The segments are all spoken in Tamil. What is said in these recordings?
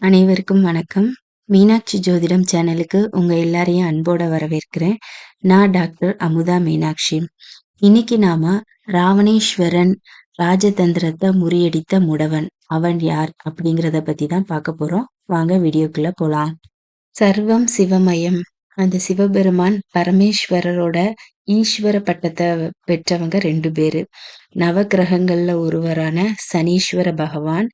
அனைவருக்கும் வணக்கம். மீனாட்சி ஜோதிடம் சேனலுக்கு உங்க எல்லாரையும் அன்போட வரவேற்கிறேன். நான் டாக்டர் அமுதா மீனாட்சி. இன்னைக்கு நாம ராவணேஸ்வரன் ராஜதந்திரத்தை முறியடித்த முடவன் அவன் யார் அப்படிங்கிறத பத்தி தான் பார்க்க போறோம். வாங்க வீடியோக்குள்ள போலாம். சர்வம் சிவமயம் அந்த சிவபெருமான் பரமேஸ்வரரோட ஈஸ்வர பட்டத்தை பெற்றவங்க ரெண்டு பேரு. நவக்கிரகங்கள்ல ஒருவரான சனீஸ்வர பகவான்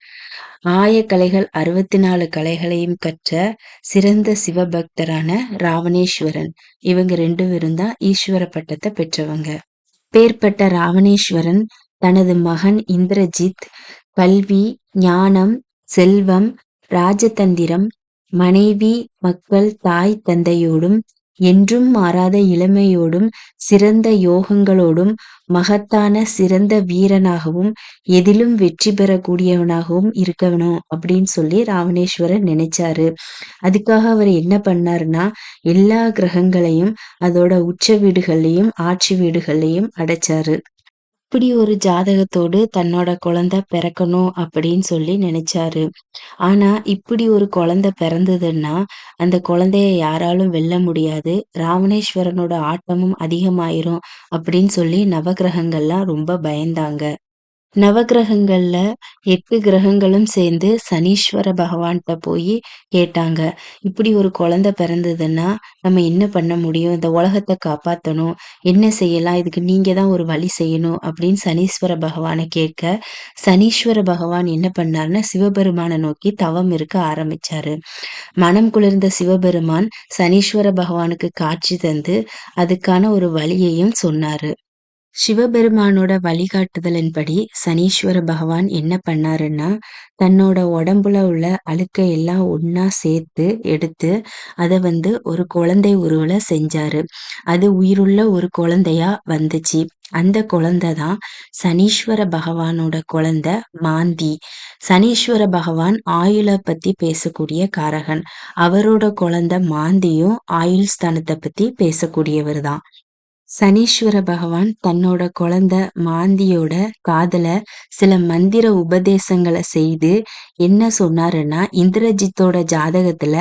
ஆய கலைகள் அறுபத்தி நாலு கலைகளையும் கற்ற சிறந்த சிவபக்தரான ராவணேஸ்வரன். இவங்க ரெண்டு பேரும் தான் ஈஸ்வர பட்டத்தை பெற்றவங்க. பேர்பட்ட ராவணேஸ்வரன் தனது மகன் இந்திரஜித் கல்வி ஞானம் செல்வம் ராஜதந்திரம் மனைவி மக்கள் தாய் தந்தையோடும் என்றும் மாறாத இளமையோடும் சிறந்த யோகங்களோடும் மகத்தான சிறந்த வீரனாகவும் எதிலும் வெற்றி பெறக்கூடியவனாகவும் இருக்கணும் அப்படின்னு சொல்லி ராவணேஸ்வரர் நினைச்சாரு. அதுக்காக அவர் என்ன பண்ணாருன்னா எல்லா கிரகங்களையும் அதோட உச்ச வீடுகள்லையும் ஆட்சி வீடுகள்லையும் அடைச்சாரு. இப்படி ஒரு ஜாதகத்தோடு தன்னோட குழந்தை பிறக்கணும் அப்படின்னு சொல்லி நினைச்சாரு. ஆனா இப்படி ஒரு குழந்தை பிறந்ததுன்னா அந்த குழந்தைய யாராலும் வெல்ல முடியாது. ராவணேஸ்வரனோட ஆட்டமும் அதிகமாயிரும் அப்படின்னு சொல்லி நவகிரகங்கள்லாம் ரொம்ப பயந்தாங்க. நவகிரகங்கள்ல எட்டு கிரகங்களும் சேர்ந்து சனீஸ்வர பகவான்கிட்ட போய் கேட்டாங்க. இப்படி ஒரு குழந்தை பிறந்ததுன்னா நம்ம என்ன பண்ண முடியும்? இந்த உலகத்தை காப்பாற்றணும் என்ன செய்யலாம்? இதுக்கு நீங்க தான் ஒரு வழி செய்யணும் அப்படின்னு சனீஸ்வர பகவானை கேட்க சனீஸ்வர பகவான் என்ன பண்ணாருன்னா சிவபெருமானை நோக்கி தவம் இருக்க ஆரம்பிச்சாரு. மனம் குளிர்ந்த சிவபெருமான் சனீஸ்வர பகவானுக்கு காட்சி தந்து அதுக்கான ஒரு வழியையும் சொன்னாரு. சிவபெருமானோட வழிகாட்டுதலின்படி சனீஸ்வர பகவான் என்ன பண்ணாருன்னா தன்னோட உடம்புல உள்ள அழுக்கை எல்லாம் ஒன்னா சேர்த்து எடுத்து அதை வந்து ஒரு குழந்தை உருவல செஞ்சாரு. அது உயிருள்ள ஒரு குழந்தையா வந்துச்சு. அந்த குழந்தை தான் சனீஸ்வர பகவானோட குழந்தை மாந்தி. சனீஸ்வர பகவான் ஆயுளை பத்தி பேசக்கூடிய காரகன். அவரோட குழந்தை மாந்தியும் ஆயுள் ஸ்தானத்தை பத்தி பேசக்கூடியவர் தான். சனீஸ்வர பகவான் தன்னோட குழந்தை மாந்தியோட காதல சில மந்திர உபதேசங்களை செய்து என்ன சொன்னாருன்னா இந்திரஜித்தோட ஜாதகத்துல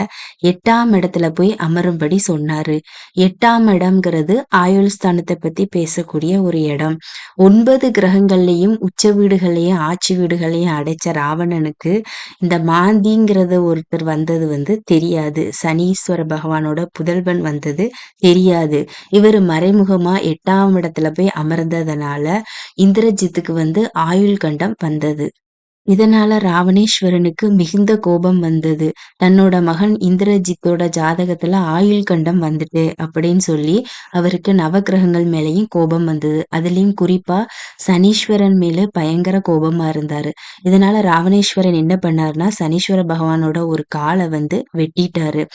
எட்டாம் இடத்துல போய் அமரும்படி சொன்னாரு. எட்டாம் இடம்ங்கிறது ஆயுள் ஸ்தானத்தை பத்தி பேசக்கூடிய ஒரு இடம். ஒன்பது கிரகங்கள்லயும் உச்ச வீடுகளையும் ஆட்சி வீடுகளையும் அடைச்ச ராவணனுக்கு இந்த மாந்திங்கிறத ஒருத்தர் வந்தது வந்து தெரியாது. சனீஸ்வர பகவானோட புதல்வன் வந்தது தெரியாது. இவர் மறைமுக சுமூகமா எட்டாம் இடத்துல போய் அமர்ந்ததுனால இந்திரஜித்துக்கு வந்து ஆயுள் கண்டம் வந்தது. இதனால ராவணேஸ்வரனுக்கு மிகுந்த கோபம் வந்தது. தன்னோட மகன் இந்திரஜித்தோட ஜாதகத்துல ஆயுள் கண்டம் வந்துட்டு அப்படின்னு சொல்லி அவருக்கு நவகிரகங்கள் மேலேயும் கோபம் வந்தது. அதுலயும் குறிப்பா சனீஸ்வரன் மேல பயங்கர கோபமா இருந்தாரு. இதனால ராவணேஸ்வரன் என்ன பண்ணாருன்னா சனீஸ்வர பகவானோட ஒரு காலை வந்து வெட்டிட்டாரு.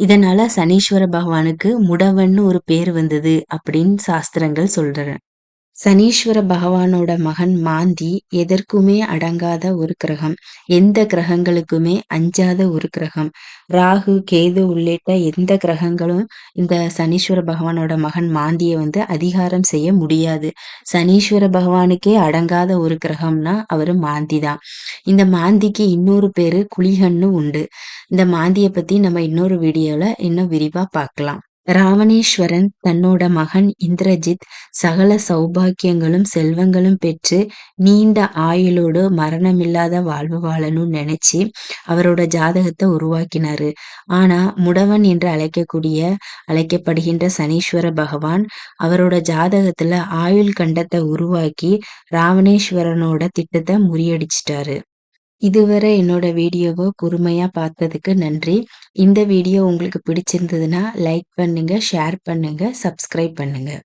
இதனால சனீஸ்வர பகவானுக்கு முடவன்னு ஒரு பேர் வந்தது அப்படின்னு சாஸ்திரங்கள் சொல்றேன் சனீஸ்வர பகவானோட மகன் மாந்தி எதற்குமே அடங்காத ஒரு கிரகம். எந்த கிரகங்களுக்குமே அஞ்சாத ஒரு கிரகம். ராகு கேது உள்ளிட்ட எந்த கிரகங்களும் இந்த சனீஸ்வர பகவானோட மகன் மாந்தியை வந்து அதிகாரம் செய்ய முடியாது. சனீஸ்வர பகவானுக்கே அடங்காத ஒரு கிரகம்னா அவரு மாந்தி தான். இந்த மாந்திக்கு இன்னொரு பேரு குளிகன்னு உண்டு. இந்த மாந்தியை பத்தி நம்ம இன்னொரு வீடியோல இன்னும் விரிவா பார்க்கலாம். ராவணேஸ்வரன் தன்னோட மகன் இந்திரஜித் சகல சௌபாக்கியங்களும் செல்வங்களும் பெற்று நீண்ட ஆயுளோடு மரணமில்லாத வாழ்வு வாழணும்னு நினைச்சு அவரோட ஜாதகத்தை உருவாக்கினாரு. ஆனா முடவன் என்று அழைக்கக்கூடிய அழைக்கப்படுகின்ற சனீஸ்வர பகவான் அவரோட ஜாதகத்துல ஆயுள் கண்டத்தை உருவாக்கி ராவணேஸ்வரனோட திட்டத்தை முறியடிச்சிட்டாரு. இதுவரை என்னோட வீடியோவை பொறுமையாக பார்த்ததுக்கு நன்றி. இந்த வீடியோ உங்களுக்கு பிடிச்சிருந்ததுன்னா லைக் பண்ணுங்கள் ஷேர் பண்ணுங்கள் சப்ஸ்கிரைப் பண்ணுங்கள்